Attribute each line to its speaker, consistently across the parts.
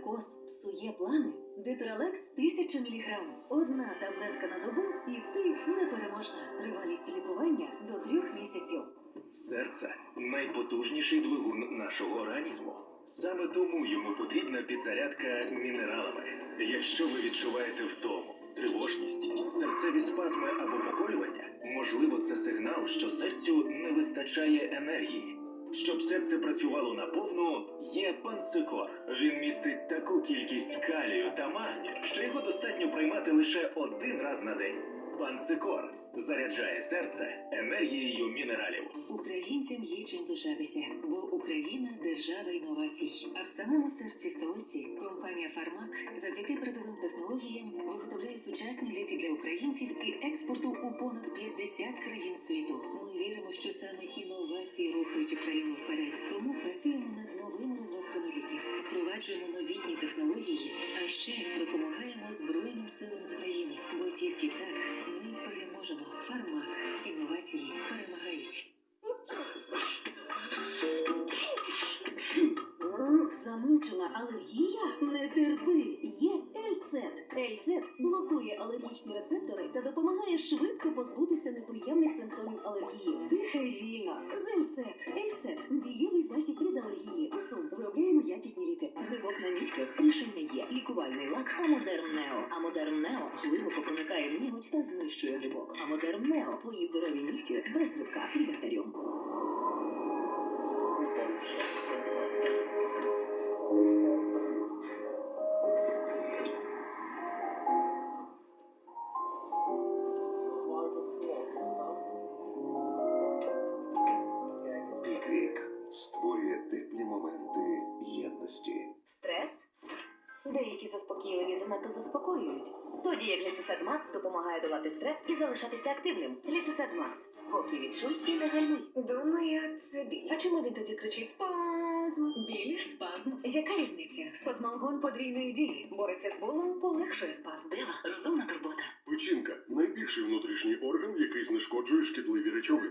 Speaker 1: варикоз псує плани, Детралекс 1000 мг. Одна таблетка на добу, і ти непереможна. Тривалість лікування до трьох місяців.
Speaker 2: Серце найпотужніший двигун нашого організму. Саме тому йому потрібна підзарядка мінералами. Якщо ви відчуваєте втому, тривожність, серцеві спазми або поколювання, можливо, це сигнал, що серцю не вистачає енергії. Щоб серце працювало наповну, є пансикор. Він містить таку кількість калію та магнію, що його достатньо приймати лише один раз на день. Пансикор заряджає серце енергією мінералів.
Speaker 3: Українцям є чим пишатися, бо Україна держава інновацій. А в самому серці столиці компанія Фармак завдяки передовим технологіям виготовляє сучасні ліки для українців і експорту у понад 50 країн світу. Ми віримо, що саме інновації рухають Україну працюємо над новим розробками ліків, впроваджуємо новітні технології, а ще допомагаємо Збройним силам України. Бо тільки так ми переможемо. Фармак інновації перемагають.
Speaker 1: Замучила алергія? Не терпи! Є Ельцет. Ельцет блокує алергічні рецептори та допомагає швидко позбутися неприємних симптомів алергії. Дихай вільно. З Ельцет. Ельцет дієвий засіб від алергії. Усун. Виробляємо якісні ліки. Грибок на нігтях. Рішення є. Лікувальний лак Амодерм Нео. Амодерм Нео глибоко проникає в ніготь та знищує грибок. Амодерм Нео. Твої здорові нігті без грибка. Лібертаріум.
Speaker 4: Піквік єдності.
Speaker 1: Стрес? Деякі заспокійливі занадто заспокоюють. Тоді як Ліцесет Макс допомагає долати стрес і залишатися активним. Ліцесет Макс. Спокій відчуй і не гальмуй.
Speaker 3: Думаю, це біль.
Speaker 1: А чому він тоді кричить спазм? Біль, спазм. Яка різниця? Спазмалгон подвійної дії. Бореться з болем, полегшує спазм. Дева, розумна турбота.
Speaker 5: Печінка найбільший внутрішній орган, який знешкоджує шкідливі речовини.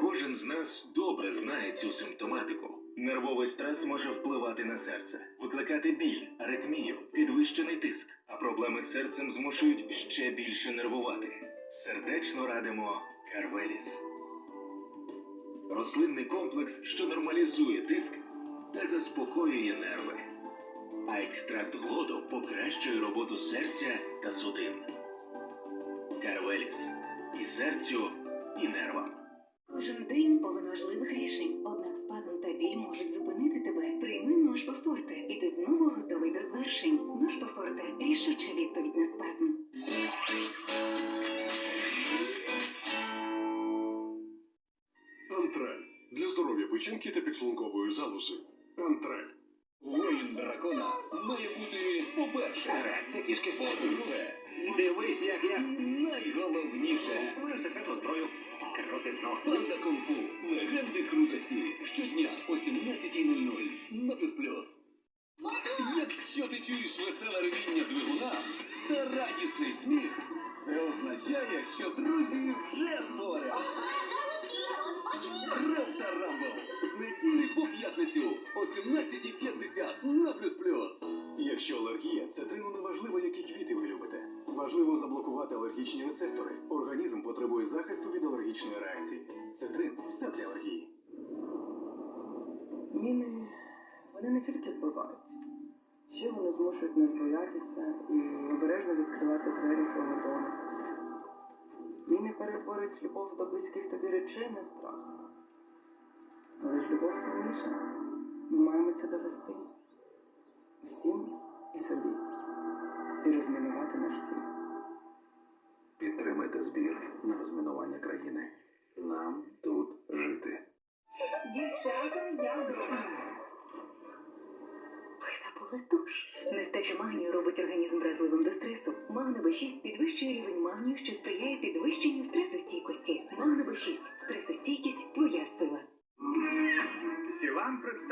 Speaker 2: Кожен з нас добре знає цю симптоматику. Нервовий стрес може впливати на серце, викликати біль, аритмію, підвищений тиск, а проблеми з серцем змушують ще більше нервувати. Сердечно радимо Карвеліс. Рослинний комплекс, що нормалізує тиск та заспокоює нерви. А екстракт глоду покращує роботу серця та судин. Карвеліс. І серцю, і нервам.
Speaker 3: Кожен день повен важливих рішень. Однак спазм та біль можуть зупинити тебе. Прийми нож по Форте, і ти знову готовий до звершень. Нож по Форте – рішуча відповідь на спазм.
Speaker 5: Антраль для здоров'я печінки та підшлункової залози. Антраль.
Speaker 6: Воїн дракона має бути по-перше, реакція кішки, по-друге, дивись, як я найголовніше. Ви секретну зброю. Крутизну. Панда кунг-фу. Легенди крутості. Щодня о 17.00 на плюс плюс. Якщо ти чуєш веселе ревіння двигуна та радісний сміх, це означає, що друзі вже поряд. Рев та Рамбл з неділі по п'ятницю о 17.50 на плюс плюс.
Speaker 7: Якщо алергія, цитрину Важливо заблокувати алергічні рецептори. Організм потребує захисту від алергічної реакції. Цитрин в центрі алергії.
Speaker 8: Міни вони не тільки вбивають, ще вони змушують нас боятися і обережно відкривати двері свого дому. Міни перетворюють любов до близьких тобі речей на страх. Але ж любов сильніша. Ми маємо це довести всім і собі, і розмінувати наш дім.
Speaker 4: Підтримайте збір на розмінування країни. Нам тут жити.
Speaker 1: Дівчата, я вдома. Ви забули туш. Нестача магнію робить організм вразливим до стресу.
Speaker 3: Магна Б6 підвищує рівень магнію, що сприяє підвищенню стресостійкості. Магна Б6. Стресостійкість твоя сила. Всі представ...